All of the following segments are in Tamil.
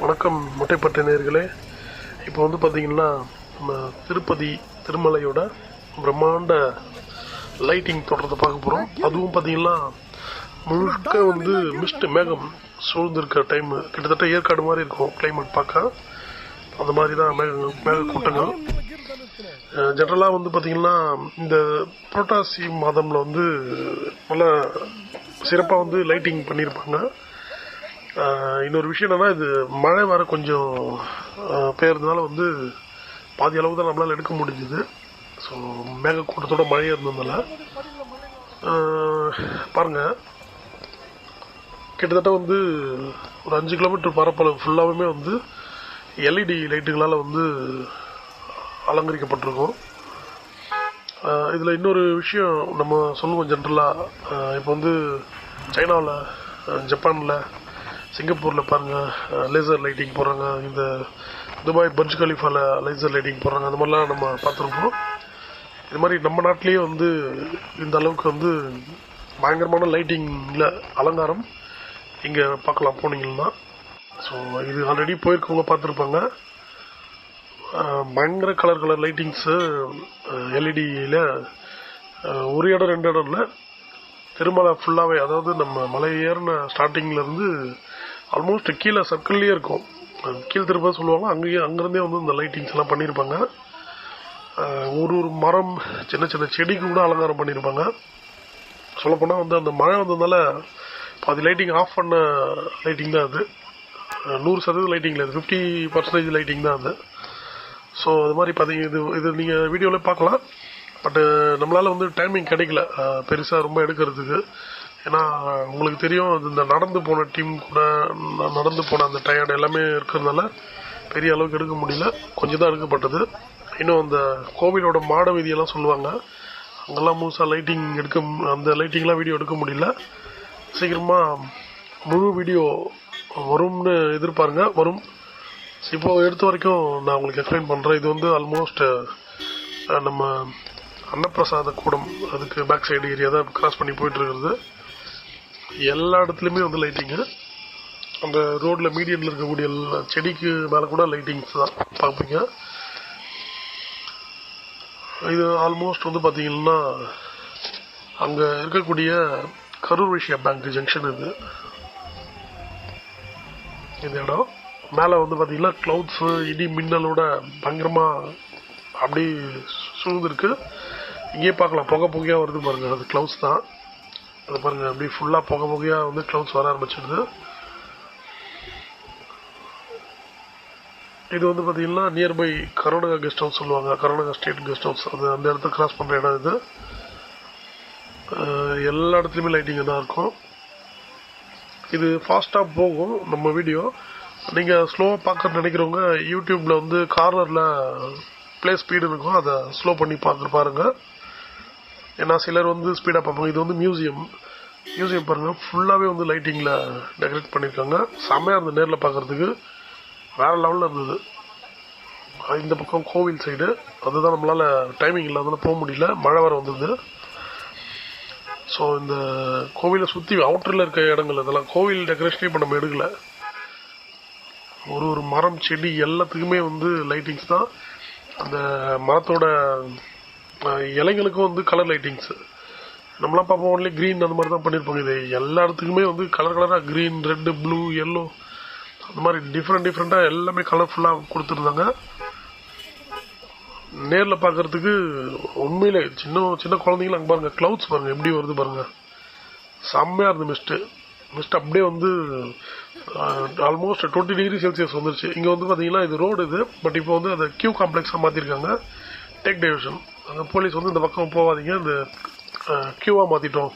வணக்கம் முட்டைப்பட்ட நேர்களே இப்போ வந்து பார்த்தீங்கன்னா நம்ம திருப்பதி திருமலையோட பிரம்மாண்ட லைட்டிங் தொடர்றதை பார்க்க போகிறோம் அதுவும் பார்த்தீங்கன்னா முழுக்க வந்து மிஸ்ட் மேகம் சூழ்ந்திருக்க டைம் கிட்டத்தட்ட ஏற்காடு மாதிரி இருக்கும் கிளைமேட் பார்க்க. அந்த மாதிரி தான் மேக மேக கூட்டங்கள் ஜென்ரலாக வந்து பார்த்தீங்கன்னா இந்த புரட்டாசி மாதமில் வந்து நல்ல சிறப்பாக வந்து லைட்டிங் பண்ணியிருப்பாங்க இன்னொரு விஷயம் என்னன்னா இது மழை வர கொஞ்சம் ஆஹ் பெய்யறதுனால வந்து பாதி அளவு தான் நம்மளால் எடுக்க முடிஞ்சுது. ஸோ மேகக்கூட்டத்தோட மழையாக இருந்ததுனால பாருங்கள் கிட்டத்தட்ட வந்து ஒரு அஞ்சு கிலோமீட்டர் பரப்பளவு ஃபுல்லாகவுமே வந்து எல்இடி லைட்டுகளால் வந்து அலங்கரிக்கப்பட்டிருக்கும். இதில் இன்னொரு விஷயம் நம்ம சொல்லுவோம் ஜென்ரலாக இப்போ வந்து சைனாவில் ஜப்பானில் சிங்கப்பூரில் பாருங்கள் லேசர் லைட்டிங் போடுறாங்க. இந்த துபாய் பஞ்ச் கலிஃபாவில் லேசர் லைட்டிங் போடுறாங்க. அந்த மாதிரிலாம் நம்ம பார்த்துருப்போம். இது மாதிரி நம்ம நாட்டிலேயே வந்து இந்த அளவுக்கு வந்து பயங்கரமான லைட்டிங்கில் அலங்காரம் இங்கே பார்க்கலாம் போனீங்கன்னா. ஸோ இது ஆல்ரெடி போயிருக்கவங்க பார்த்துருப்பாங்க. பயங்கர கலர் கலர் லைட்டிங்ஸு எல்இடியில் ஒரு இடம் ரெண்டு இடம் இல்லை. திருமலை ஃபுல்லாகவே அதாவது நம்ம மலை ஏறின ஸ்டார்டிங்லேருந்து ஆல்மோஸ்ட் கீழே சர்க்கிள்லேயே இருக்கும். கீழ் திருப்ப சொல்லுவாங்க. அங்கேயே அங்கேருந்தே வந்து இந்த லைட்டிங்ஸ் எல்லாம் பண்ணியிருப்பாங்க. ஒரு ஒரு மரம் சின்ன சின்ன செடிக்கு கூட அலங்காரம் பண்ணியிருப்பாங்க. சொல்லப்போனால் வந்து அந்த மழை வந்ததுனால பாதி லைட்டிங் ஆஃப் பண்ண லைட்டிங் தான் அது. நூறு சதவீதம் லைட்டிங் இல்லை ஃபிஃப்டி பர்சன்டேஜ் லைட்டிங் தான் அது. ஸோ அது மாதிரி பார்த்தீங்க இது இது நீங்கள் வீடியோவில் பார்க்கலாம். பட்டு நம்மளால் வந்து டைமிங் கிடைக்கல. பெருசாக ரொம்ப எடுக்கிறதுக்கு. ஏன்னா உங்களுக்கு தெரியும் அது இந்த நடந்து போன டீம் கூட நடந்து போன அந்த டயர்டு எல்லாமே இருக்கிறதுனால பெரிய அளவுக்கு எடுக்க முடியல. கொஞ்சம் தான் எடுக்கப்பட்டது. இன்னும் அந்த கோவிலோட மாட வீதியெல்லாம் சொல்லுவாங்க. அங்கெல்லாம் முழுசாக லைட்டிங் எடுக்க மு- அந்த லைட்டிங்லாம் வீடியோ எடுக்க முடியல. சீக்கிரமாக முழு வீடியோ வரும்னு எதிர்பாருங்க. வரும். இப்போ எடுத்த வரைக்கும் நான் உங்களுக்கு எக்ஸ்பிளைன் பண்ணுறேன் இது வந்து ஆல்மோஸ்ட் நம்ம அன்னப்பிரசாத கூடம். அதுக்கு பேக் சைடு ஏரியா தான் கிராஸ் பண்ணி போயிட்டுருக்கிறது எல்லா இடத்துலையுமே வந்து லைட்டிங்கு அந்த ரோடில் மீடியனில் இருக்கக்கூடிய எல்லா செடிக்கு மேலே கூட லைட்டிங்ஸ் தான் பார்ப்பீங்க. இது ஆல்மோஸ்ட் வந்து பார்த்தீங்கன்னா அங்கே இருக்கக்கூடிய கரூர் விஷயா பேங்க் ஜங்ஷன் இது. இந்த இடம். மேலே வந்து பார்த்தீங்கன்னா க்ளவுட்ஸு இடி மின்னலோட பயங்கரமாக அப்படி சூழ்ந்துருக்கு. இங்கேயே பார்க்கலாம். புகை புகையாக வருது பாருங்க. அது க்ளவுட்ஸ் தான். அது பாருங்க அப்படியே ஃபுல்லாக புகை புகையாக வந்து க்ளவுட்ஸ் வர ஆரம்பிச்சிடுது. இது வந்து பார்த்தீங்கன்னா நியர்பை கர்நாடகா கெஸ்ட் ஹவுஸ் சொல்லுவாங்க. கர்நாடகா ஸ்டேட் கெஸ்ட் ஹவுஸ் அது அந்த இடத்த கிராஸ் பண்ணுற இடம் இது. எல்லா இடத்துலையுமே லைட்டிங் தான் இருக்கும். இது ஃபாஸ்ட்டாக போகும் நம்ம வீடியோ நீங்கள் ஸ்லோவாக பார்க்க நினைக்கிறவங்க யூடியூப்பில் வந்து கார்னரில் ப்ளே ஸ்பீடு இருக்கும். அதை ஸ்லோ பண்ணி பார்க்க பாருங்கள் ஏன்னா சிலர் வந்து ஸ்பீடாக பார்ப்பாங்க இது வந்து மியூசியம் மியூசியம் பாருங்கள் ஃபுல்லாகவே வந்து லைட்டிங்கில் டெக்கரேட் பண்ணியிருக்காங்க செம்மையாக இருந்தது நேரில் பார்க்குறதுக்கு வேறு லெவலில் இருந்தது. இந்த பக்கம் கோவில் சைடு அதுதான் நம்மளால் டைமிங் இல்லாதனால போக முடியல. மழை வர வந்தது. ஸோ இந்த கோவிலை சுற்றி அவுட்டரில் இருக்க இடங்கள் இதெல்லாம் கோவில் டெக்கரேஷனே இப்போ நம்ம எடுக்கல. ஒரு ஒரு மரம் செடி எல்லாத்துக்குமே வந்து லைட்டிங்ஸ் தான். அந்த மரத்தோட இலைங்களுக்கும் வந்து கலர் லைட்டிங்ஸு நம்மளாம் பார்ப்போம் ஒன்லி க்ரீன் அந்த மாதிரி தான் பண்ணியிருப்பாங்க இது எல்லா இடத்துக்குமே வந்து கலர் கலராக க்ரீன் ரெட்டு ப்ளூ எல்லோ அந்த மாதிரி டிஃப்ரெண்ட் டிஃப்ரெண்ட்டாக எல்லாமே கலர்ஃபுல்லாக கொடுத்துருந்தாங்க. நேரில் பார்க்கறதுக்கு உண்மையிலே சின்ன சின்ன குழந்தைங்களும் அங்கே பாருங்க க்ளவுட்ஸ் பாருங்கள் எப்படி வருது பாருங்கள் செம்மையாக இருந்தது மிஸ்ட்டு மிஸ்ட் அப்படியே வந்து ஆல்மோஸ்ட் டுவெண்ட்டி டிகிரி செல்சியஸ் வந்துருச்சு. இங்கே வந்து பார்த்தீங்கன்னா இது ரோடு இது பட் இப்போ வந்து அதை கியூ காம்ப்ளெக்ஸாக மாற்றிருக்காங்க டெக் டிவிஷன் அங்கே போலீஸ் வந்து இந்த பக்கம் போகாதீங்க இந்த கியூவாக மாற்றிட்டோம்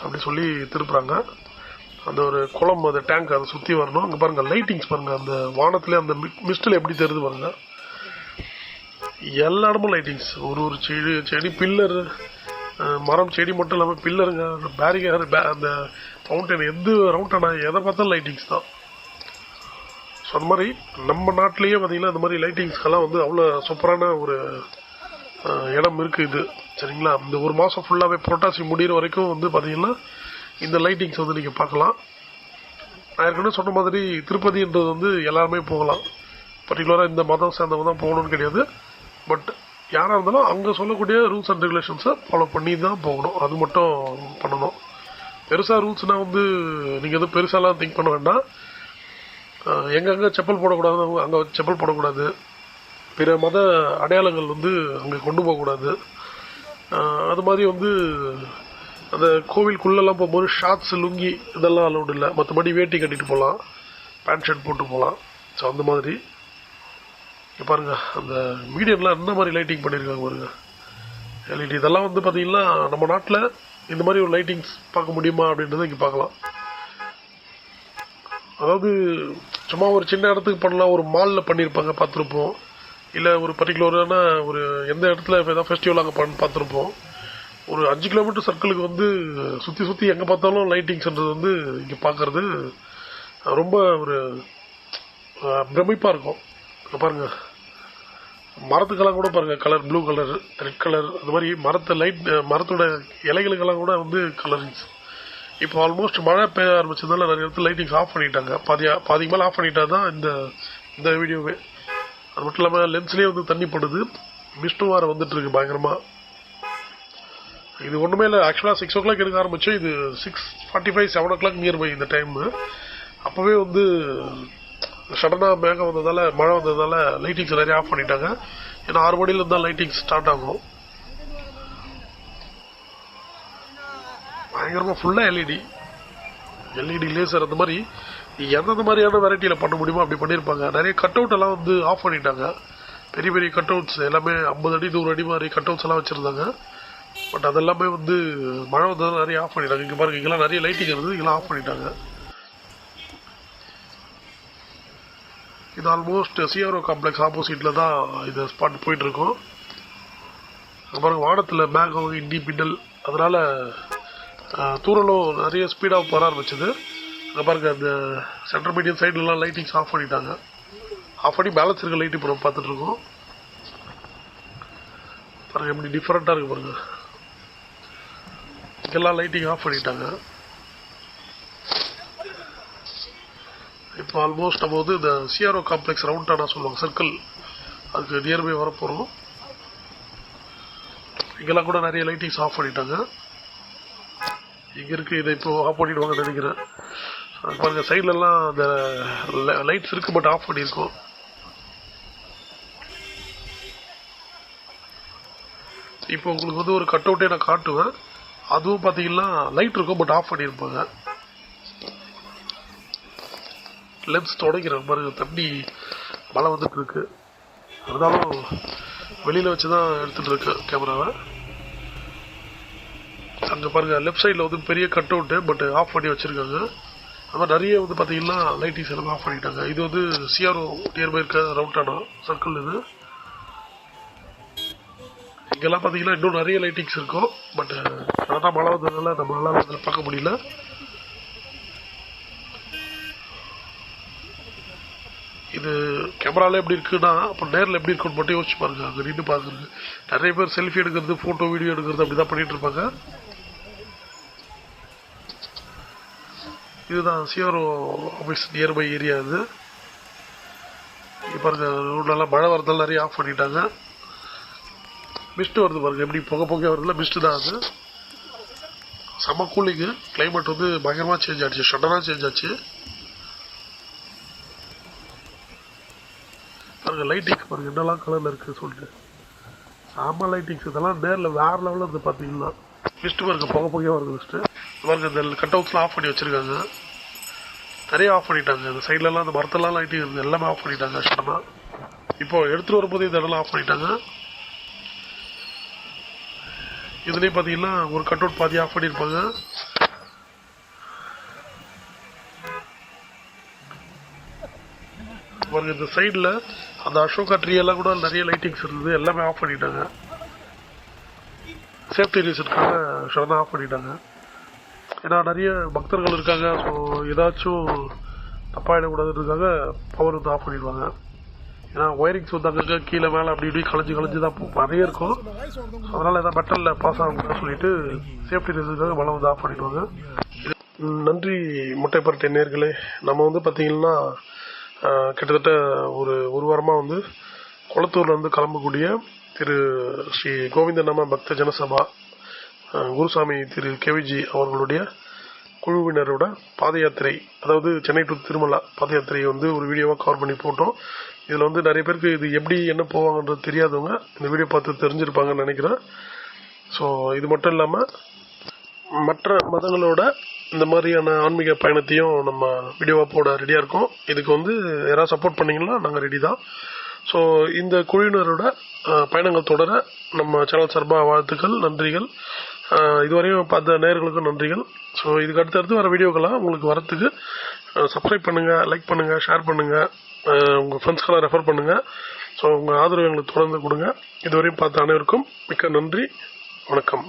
அப்படின்னு சொல்லி திருப்புறாங்க. அந்த ஒரு குளம் அந்த டேங்க் அதை சுற்றி வரணும். அங்கே பாருங்கள் லைட்டிங்ஸ் பாருங்கள் அந்த வானத்தில் அந்த மிஸ்டில் எப்படி தெரியுது பாருங்கள் எல்லா இடமும் லைட்டிங்ஸ் ஒரு ஒரு செடி செடி பில்லர் மரம் செடி மட்டும் இல்லாமல் பில்லருங்க பேரிகேர் அந்த ஃபவுண்டன் எது ரவுண்டனா எதை பார்த்தாலும் லைட்டிங்ஸ் தான். ஸோ அந்த மாதிரி நம்ம நாட்டிலேயே பார்த்தீங்கன்னா இந்த மாதிரி லைட்டிங்ஸ்க்கெல்லாம் வந்து அவ்வளோ சூப்பரான ஒரு இடம் இருக்குது இது. சரிங்களா? இந்த ஒரு மாதம் ஃபுல்லாகவே புரட்டாசி முடிகிற வரைக்கும் வந்து பார்த்தீங்கன்னா இந்த லைட்டிங்ஸ் வந்து நீங்கள் பார்க்கலாம். நான் ஏற்கனவே சொன்ன மாதிரி திருப்பதின்றது வந்து எல்லாருமே போகலாம். பர்டிகுலராக இந்த மதம் சேர்ந்தவங்க தான் போகணும்னு கிடையாது. பட் யாராக இருந்தாலும் அங்கே சொல்லக்கூடிய ரூல்ஸ் அண்ட் ரெகுலேஷன்ஸை ஃபாலோ பண்ணி தான் போகணும். அது மட்டும் பண்ணணும். பெருசாக ரூல்ஸ்னால் வந்து நீங்கள் எதுவும் பெருசாலாம் திங்க் பண்ண வேண்டாம். எங்கெங்கே செப்பல் போடக்கூடாது அங்கே செப்பல் போடக்கூடாது. பிற மத அடையாளங்கள் வந்து அங்கே கொண்டு போகக்கூடாது. அது மாதிரி வந்து அந்த கோவிலுக்குள்ளெல்லாம் போகும்போது ஷார்ட்ஸ் லுங்கி இதெல்லாம் அலௌட் இல்லை. மற்றபடி வேட்டி கட்டிட்டு போகலாம் பேண்ட் ஷர்ட் போட்டு போகலாம் ஸோ அந்த மாதிரி. பாருங்கள் பாருங்க அந்த மீடியம்லாம் என்ன மாதிரி லைட்டிங் பண்ணியிருக்காங்க பாருங்க. எல்இடி இதெல்லாம் வந்து பார்த்தீங்கன்னா நம்ம நாட்டில் இந்த மாதிரி ஒரு லைட்டிங்ஸ் பார்க்க முடியுமா அப்படின்றத இங்கே பார்க்கலாம். அதாவது சும்மா ஒரு சின்ன இடத்துக்கு பண்ணலாம் ஒரு மாலில் பண்ணியிருப்பாங்க பார்த்துருப்போம். இல்லை ஒரு பர்டிகுலரான ஒரு எந்த இடத்துல இப்போ ஏதாவது ஃபெஸ்டிவல் அங்கே பண் பார்த்துருப்போம். ஒரு அஞ்சு கிலோமீட்டர் சர்க்கிளுக்கு வந்து சுற்றி சுற்றி எங்கே பார்த்தாலும் லைட்டிங்ஸ்ன்றது வந்து இங்கே பார்க்குறது ரொம்ப ஒரு பிரமிப்பாக இருக்கும். பாருங்கள் மரத்துக்கெல்லாம் கூட பாருங்கள் colour blue colour red colour அந்த மாதிரி மரத்தை லைட் மரத்தோட இலைகளுக்கெல்லாம் கூட வந்து கலரிங்ஸ் இப்போ ஆல்மோஸ்ட் மழை பெய்ய ஆரம்பிச்சதுனால நிறைய இடத்துல லைட்டிங்ஸ் ஆஃப் பண்ணிட்டாங்க. பாதியா பாதிக்கு மேலே ஆஃப் பண்ணிட்டா தான் இந்த இந்த வீடியோவே அது மட்டும் இல்லாமல் லென்ஸ்லேயே வந்து தண்ணி படுது. மிஸ்டும் வேறு வந்துட்டு இருக்கு பயங்கரமா. இது ஒன்றுமே இல்லை. ஆக்சுவலாக சிக்ஸ் ஓ கிளாக் எடுக்க ஆரம்பிச்சு இது six forty five seven o'clock near by இந்த டைம் அப்போவே வந்து சடனாக மேகம் வந்ததால மழை வந்ததால லைட்டிங்ஸ் நிறைய ஆஃப் பண்ணிட்டாங்க. ஏன்னா ஆறு மணிலேருந்து தான் லைட்டிங் ஸ்டார்ட் ஆகும். பயங்கரமாக ஃபுல்லாக எல்இடி எல்இடி லேசர் அந்த மாதிரி. எந்தெந்த மாதிரியான வெரைட்டியில் பண்ண முடியுமோ அப்படி பண்ணியிருப்பாங்க. நிறைய கட் அவுட் எல்லாம் வந்து ஆஃப் பண்ணிட்டாங்க. பெரிய பெரிய கட் அவுட்ஸ் எல்லாமே ஐம்பது அடி நூறு அடி மாதிரி கட் அவுட்ஸ் எல்லாம் வச்சுருந்தாங்க. பட் அதெல்லாமே வந்து மழை வந்து நிறைய ஆஃப் பண்ணிட்டாங்க. இங்கே பாருங்க இங்கெல்லாம் நிறைய லைட்டிங் இருந்தது இங்கெல்லாம் ஆஃப் பண்ணிட்டாங்க. இது ஆல்மோஸ்ட் சிஆர்ஓ காம்ப்ளெக்ஸ் ஆப்போசிட்டில் தான் இது ஸ்பாட் போயிட்டுருக்கோம். பாருங்க வானத்தில் மேகம் இண்டி பின்னல் அதனால் தூரலும் நிறைய ஸ்பீடாக போக ஆரம்பிச்சது. இங்கே பாருங்க அந்த சென்டர் மீடியம் சைட்லலாம் லைட்டிங்ஸ் ஆஃப் பண்ணிட்டாங்க. ஆஃப் பண்ணி பேலன்ஸ் இருக்க லைட் இப்போ நம்ம பார்த்துட்ருக்கோம் பாருங்க எப்படி டிஃப்ரெண்ட்டாக இருக்குது பாருங்க. இங்கெல்லாம் லைட்டிங் ஆஃப் பண்ணிட்டாங்க. இப்போ ஆல்மோஸ்ட் நம்ம வந்து இந்த சிஆர்ஓ காம்ப்ளெக்ஸ் ரவுண்டானா சொல்லுவாங்க சர்க்கிள் அதுக்கு நியர்பை வரப்போகிறோம் இங்கெல்லாம் கூட நிறைய லைட்டிங்ஸ் ஆஃப் பண்ணிட்டாங்க. இங்கே இருக்குது இதை இப்போ ஆஃப் பண்ணிவிடுவாங்கன்னு நினைக்கிறேன். பாருங்கள் பாருங்க சைட்லலாம் அந்த லைட்ஸ் இருக்கு பட் ஆஃப் பண்ணியிருக்கோம். இப்போ உங்களுக்கு வந்து ஒரு கட் அவுட்டே நான் காட்டுவேன். அதுவும் பார்த்தீங்கன்னா லைட் இருக்கும் பட் ஆஃப் பண்ணியிருப்பாங்க. லென்ஸ் தொடங்கிற பாருங்க தண்ணி மழை வந்துட்டு இருக்கு. இருந்தாலும் வெளியில வச்சு தான் எடுத்துட்டு இருக்கேன் கேமராவை அங்கே பாருங்க லெஃப்ட் சைடில் வந்து பெரிய கட் அவுட்டு பட் ஆஃப் பண்ணி வச்சுருக்காங்க. அது மாதிரி நிறைய வந்து பார்த்தீங்கன்னா லைட்டிங்ஸ் எல்லாம் ஆஃப் பண்ணிட்டாங்க. இது வந்து சிஆர்ஓ நியர்பை இருக்க ரவுட்டானா சர்க்கிள் இது. இங்கெல்லாம் பார்த்தீங்கன்னா இன்னும் நிறைய லைட்டிங்ஸ் இருக்கும். பட் அதான் மழை வந்ததுனால நம்மளால அதில் பார்க்க முடியல. இது கேமராவில் எப்படி இருக்குன்னா அப்போ நேரில் எப்படி இருக்குன்னு மட்டும் யோசிச்சு பாருங்க. அங்கே நின்று பார்க்குறது நிறைய பேர் செல்ஃபி எடுக்கிறது ஃபோட்டோ வீடியோ எடுக்கிறது அப்படி தான் பண்ணிகிட்டு இருப்பாங்க. இதுதான் சிஆர்ஓ ஆஃபீஸ் நியர்பை ஏரியா இது. இப்போ பாருங்க ரோட்லலாம் மழை வரதால் நிறைய ஆஃப் பண்ணிட்டாங்க. மிஸ்ட் வருது பாருங்கள் எப்படி புகை புகை வருதுல மிஸ்ட் தான் அது. செம்ம கூலிங்கு கிளைமேட் வந்து பயங்கரமாக சேஞ்ச் ஆச்சு ஷட்டராக சேஞ்ச் ஆச்சு. பாருங்கள் லைட்டிங்ஸ் பாருங்கள் என்னெல்லாம் கலரில் இருக்குது சொல்லிட்டு. சாம லைட்டிங்ஸ் இதெல்லாம் நேரில் வேறு லெவலில் இருந்து பார்த்தீங்கன்னா மிஸ்ட்டு பாருங்கள் புகை புகையாக வருது மிஸ்ட்டு பாருங்க இந்த கட் அவுட்ஸ்லாம் ஆஃப் பண்ணி வச்சிருக்காங்க. நிறைய ஆஃப் பண்ணிட்டாங்க. இந்த சைட்லலாம் அந்த மரத்தெல்லாம் லைட்டிங் இருந்தது எல்லாமே ஆஃப் பண்ணிட்டாங்க கஷ்டமாக இப்போது எடுத்துகிட்டு வரும்போது இந்த இடம்லாம் ஆஃப் பண்ணிட்டாங்க. இதுலேயும் பார்த்தீங்கன்னா ஒரு கட் அவுட் பாதி ஆஃப் பண்ணியிருப்பாங்க பாருங்க இந்த சைடில் அந்த அசோகா ட்ரீ எல்லாம் கூட நிறைய லைட்டிங்ஸ் இருந்தது. எல்லாமே ஆஃப் பண்ணிட்டாங்க. சேஃப்டி ரீசனுக்காக தான் ஆஃப் பண்ணிட்டாங்க. ஏன்னா நிறைய பக்தர்கள் இருக்காங்க. ஸோ ஏதாச்சும் தப்பாயிடக்கூடாதுன்றதுக்காக பவர் வந்து ஆஃப் பண்ணிடுவாங்க. ஏன்னா ஒயரிங்ஸ் வந்து அங்கங்கே கீழே மேலே அப்படி இப்படி கலைஞ்சு கலைஞ்சு தான் நிறைய இருக்கும். அதனால் எதாவது மெட்டலில் பாஸ் ஆகணும்னு சொல்லிட்டு சேஃப்டி ரீசனுக்காக மழை வந்து ஆஃப் பண்ணிடுவாங்க. நன்றி முட்டைப்பரட்டை நேர்களே நம்ம வந்து பார்த்தீங்கன்னா கிட்டத்தட்ட ஒரு ஒரு வாரமாக வந்து குளத்தூர்லேருந்து கிளம்பக்கூடிய திரு ஸ்ரீ கோவிந்தன் நாம பக்த ஜனசபா குருசாமி திரு கேவிஜி அவர்களுடைய குழுவினரோட பாத யாத்திரை அதாவது சென்னை டு திருமலா பாத யாத்திரையை வந்து ஒரு வீடியோவாக கவர் பண்ணி போட்டோம். இதில் வந்து நிறைய பேருக்கு இது எப்படி என்ன போவாங்கன்றது தெரியாதவங்க இந்த வீடியோ பார்த்து தெரிஞ்சிருப்பாங்கன்னு நினைக்கிறேன். ஸோ இது மட்டும் இல்லாமல் மற்ற மதங்களோட இந்த மாதிரியான ஆன்மீக பயணத்தையும் நம்ம வீடியோவாக போட ரெடியாக இருக்கோம். இதுக்கு வந்து யாராவது சப்போர்ட் பண்ணிங்கன்னா நாங்கள் ரெடி தான். ஸோ இந்த குழுவினரோட பயணங்கள் தொடர நம்ம சேனல் சார்பாக வாழ்த்துக்கள் நன்றிகள். இதுவரையும் பார்த்த நேர்களுக்கும் நன்றிகள். ஸோ இதுக்கு அடுத்தடுத்து வர வீடியோக்கெல்லாம் உங்களுக்கு வரத்துக்கு சப்ஸ்கிரைப் பண்ணுங்கள் லைக் பண்ணுங்கள் ஷேர் பண்ணுங்கள் உங்கள் ஃப்ரெண்ட்ஸ்க்கெல்லாம் ரெஃபர் பண்ணுங்கள் ஸோ உங்கள் ஆதரவு எங்களுக்கு தொடர்ந்து கொடுங்க. இதுவரையும் பார்த்த அனைவருக்கும் மிக்க நன்றி. வணக்கம்.